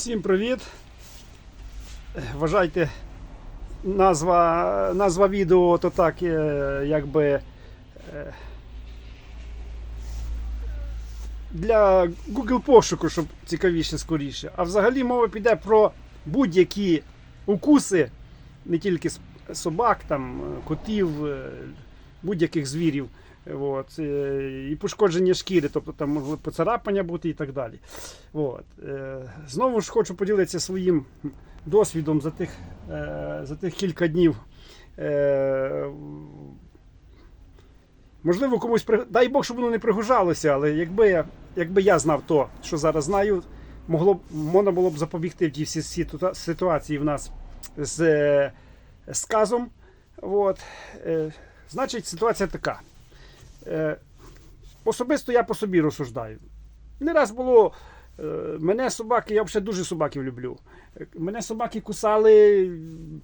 Всім привіт! Вважайте, назва, назва відео то так, е, якби е, для Google пошуку, щоб цікавіше скоріше. А взагалі мова піде про будь-які укуси, не тільки собак, там, е, котів, будь-яких звірів. От, е, і пошкодження шкіри, тобто там може поцарапання бути і так далі. От. Е, Знову ж хочу поділитися своїм досвідом за тих, е, за тих кілька днів. Можливо, комусь дай Бог, щоб воно не пригожалося, але якби я, якби я знав то, що зараз знаю, могло можна було б запобігти тій всі ситуації в нас з сказом. От. Значить, ситуація така. Е, Особисто я по собі розсуждаю. Не раз було. е, Мене собаки, я взагалі дуже собаків люблю. Е, Мене собаки кусали,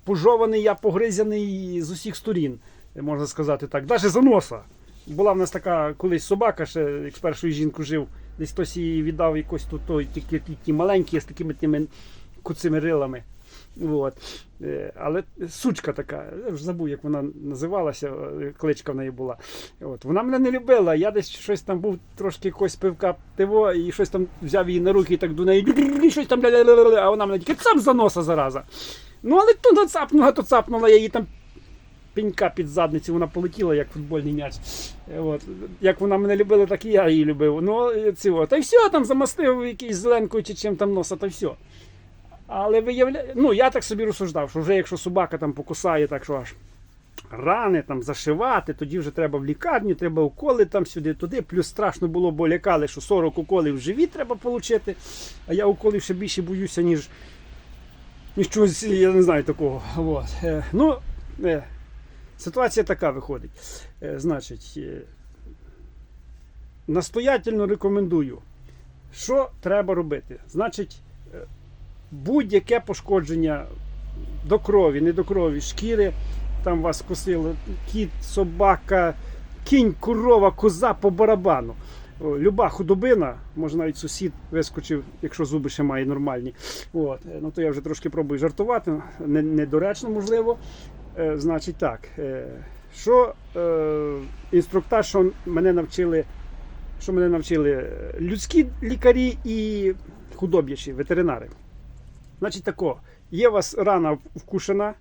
пожований, я погризяний з усіх сторін, можна сказати так. Навіть за носа. Була в нас така колись собака, ще як з першою жінкою жив, десь хтось її віддав якось тут той, такі, такі маленькі з такими тими куцими рилами. От. Е, Але сучка така, я вже забув, як вона називалася, е, кличка в неї була. От. Вона мене не любила. Я десь щось там був трошки якось пивка пиво і щось там взяв її на руки і так до неї. і Щось там а вона мене тільки цап за носа зараза. Ну, але то нацапнула, то цапнула, я її там пенька під задницю, вона полетіла, як футбольний м'яч. От. Як вона мене любила, так і я її любив. Ну, е, цього. Та й все, там замастив якийсь зеленкою чи чим там носа, та все. Але виявляє, ну я так собі розсуждав, що вже якщо собака там покусає, так що аж рани там зашивати, тоді вже треба в лікарню, треба уколи там сюди, туди. Плюс страшно було, бо лякали, що 40 уколів в живіт треба отримати. А я уколів ще більше боюся, ніж, ніж чогось, я не знаю такого. От. Е, ну, е, ситуація така виходить. Е, значить, е, настоятельно рекомендую. Що треба робити? Значить, будь-яке пошкодження до крові, не до крові, шкіри, там вас косило, кіт, собака, кінь, корова, коза по барабану. Люба худобина, може навіть сусід вискочив, якщо зуби ще має нормальні. От. е, Ну то я вже трошки пробую жартувати, недоречно можливо. Е, значить так, е, що е, інструктаж, що мене навчили, що мене навчили е, людські лікарі і худоб'ячі, ветеринари. Значить тако, є у вас рана вкушена,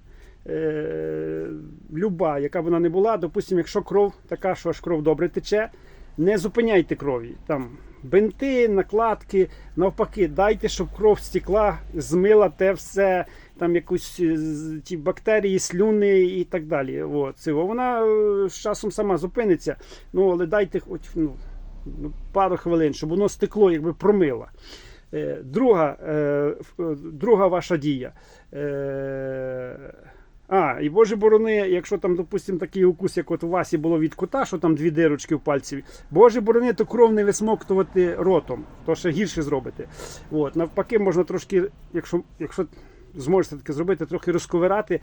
е, люба, яка вона не була, допустимо, якщо кров така, що аж кров добре тече, не зупиняйте крові. Там бинти, накладки, навпаки, дайте, щоб кров стекла, змила те все, там якусь е, ті бактерії, слюни і так далі. От, це, вона е, з часом сама зупиниться, ну але дайте хоч ну, ну, пару хвилин, щоб воно стекло, якби промило. Е, Друга, е, е, друга ваша дія. А, і Боже борони, якщо там, допустимо, такий укус, як от у Васі було від кота, що там дві дирочки в пальці. Боже борони, то кров не висмоктувати ротом, то ще гірше зробите. От, навпаки, можна трошки, якщо, якщо зможете таке зробити, трохи розковирати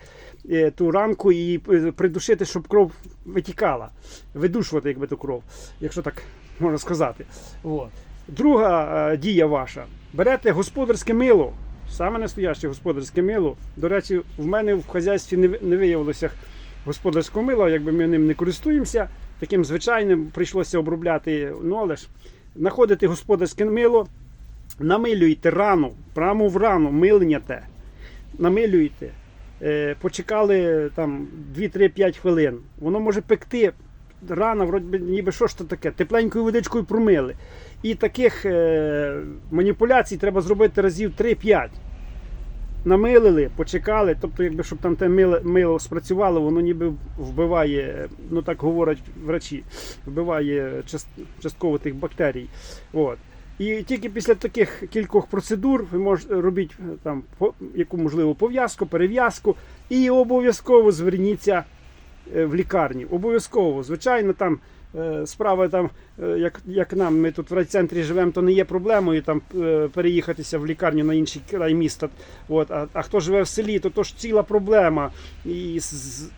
ту ранку і придушити, щоб кров витікала. Видушувати, якби ту кров, якщо так можна сказати. От. Друга е, дія ваша. Берете господарське мило, саме настояще господарське мило. До речі, в мене в хазяйстві не, виявилося господарського мила, якби ми ним не користуємося. Таким звичайним прийшлося обробляти. Ну, але ж знаходите господарське мило, намилюєте рану, прямо в рану, милняте, намилюєте. Е, почекали там 2-3-5 хвилин. Воно може пекти. Рана, вроді би, ніби що ж то таке, тепленькою водичкою промили. І таких е, маніпуляцій треба зробити разів 3-5. Намилили, почекали, тобто, якби щоб там те мило, мило спрацювало, воно ніби вбиває, ну так говорять врачі, вбиває част, частково тих бактерій. От. І тільки після таких кількох процедур ви можете робити е, там яку можливо пов'язку, перев'язку, і обов'язково зверніться в лікарні. Обов'язково. Звичайно, там е, справа там, е, як, як нам, ми тут в райцентрі живемо, то не є проблемою там е, переїхатися в лікарню на інший край міста. От, а, а хто живе в селі, то то ж ціла проблема. І,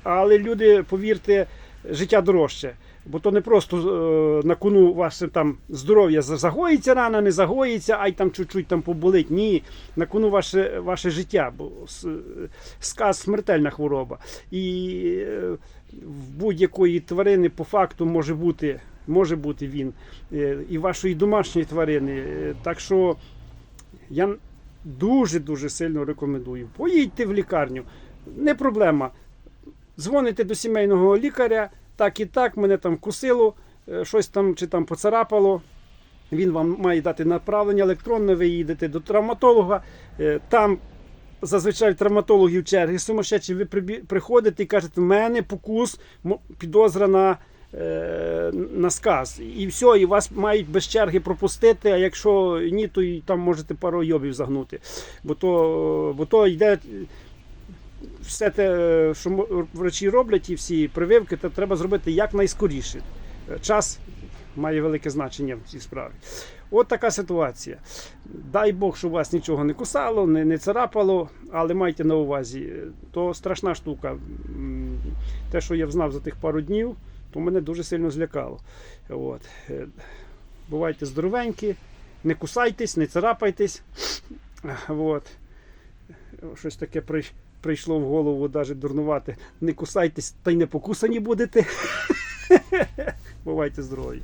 але люди, повірте, життя дорожче. Бо то не просто е, на кону ваше там здоров'я загоїться рана, не загоїться, ай там чуть-чуть там поболить. Ні, на кону ваше, ваше життя, бо сказ смертельна хвороба. І е, в будь-якої тварини по факту може бути, може бути він, е, і вашої домашньої тварини. Е, Так що я дуже-дуже сильно рекомендую. Поїдьте в лікарню, не проблема. Дзвоните до сімейного лікаря, так і так, мене там кусило, е, щось там чи там поцарапало. Він вам має дати направлення електронне, ви їдете до травматолога. Там зазвичай травматологів черги сумасшедші, ви приходите і кажете, в мене покус, підозра на, е, на сказ. І все, і вас мають без черги пропустити, а якщо ні, то і там можете пару йобів загнути. Бо то, бо то йде все те, що врачі роблять, і всі прививки, то треба зробити якнайскоріше. Е, Час має велике значення в цій справі. От така ситуація. Дай Бог, що вас нічого не кусало, не, не царапало, але майте на увазі, то страшна штука. Те, що я взнав за тих пару днів, то мене дуже сильно злякало. От. Е, Бувайте здоровенькі, не кусайтесь, не царапайтесь. От. Щось таке прийшло в голову навіть дурнувати. Не кусайтесь та й не покусані будете. Бувайте здорові.